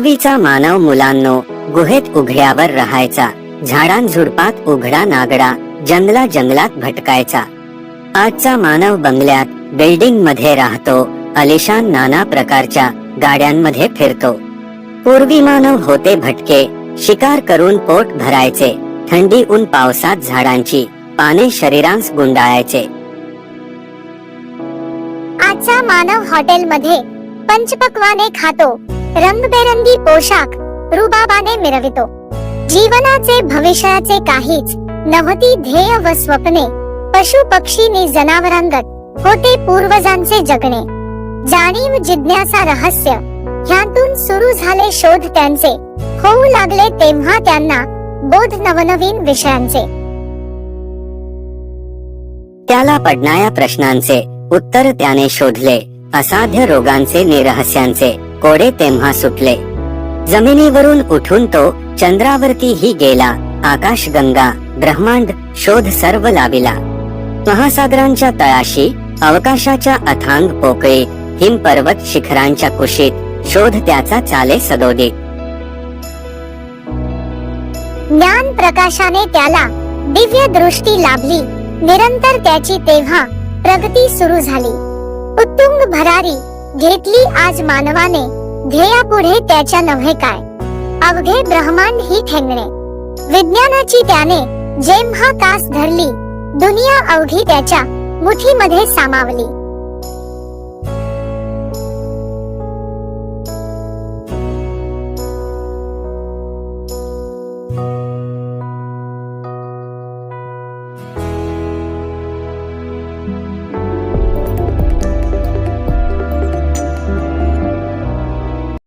पूर्वीचा मानव मुलांनो गुहेत उघड्यावर राहायचा. झाडांझुडपात उघडा नागडा जंगला जंगलात भटकायचा. आजचा मानव बंगल्यात बिल्डिंगमध्ये राहतो अलिशान नाना प्रकारच्या गाड्यांमध्ये फिरतो. पूर्वी मानव होते भटके शिकार करून पोट भरायचे थंडी ऊन पावसात झाडांची पाने शरीरांस गुंडाळायचे. आजचा मानव हॉटेल मध्ये पंचपक्वाने खातो. रंगबेरंगी पोशाख रुबाबाने मिरवितो. जीवनाचे भविष्याचे काहीच नव्हती ध्येय व स्वप्ने. पशु पक्षी जनावरांगत होते पूर्वजांचे जगणे. जाणीव जिज्ञासा रहस्य ह्यातून सुरू झाले शोध त्यांचे. होऊ लागले तेव्हा त्यांना बोध नवनवीन विषयांचे. त्याला पडणाऱ्या प्रश्नांचे उत्तर त्याने शोधले. असाध्य रोगांचे निरहस्यांचे. कोडे तेव्हा सुटले. जमिनीवरून उठून तो चंद्रावरतीही गेला. आकाश गंगा ब्रह्मांड शोध सर्व लाविला. महासागरांच्या तळाशी अवकाशाच्या अथांग पोकळी हिम पर्वत शिखरांच्या कुशीत शोध त्याचा चाले सदोदित ज्ञान प्रकाशाने त्याला दिव्य दृष्टी लाभली. निरंतर त्याची तेव्हा प्रगती सुरू झाली. उत्तुंग भरारी घेतली आज मानवाने ध्येयापुढे त्याच्या नव्हे काय. अवघे ब्रह्मांड ही ठेंगणे. विज्ञानाची त्याने जेम्हा कास धरली दुनिया अवघी त्याच्या मुठीमध्ये सामावली.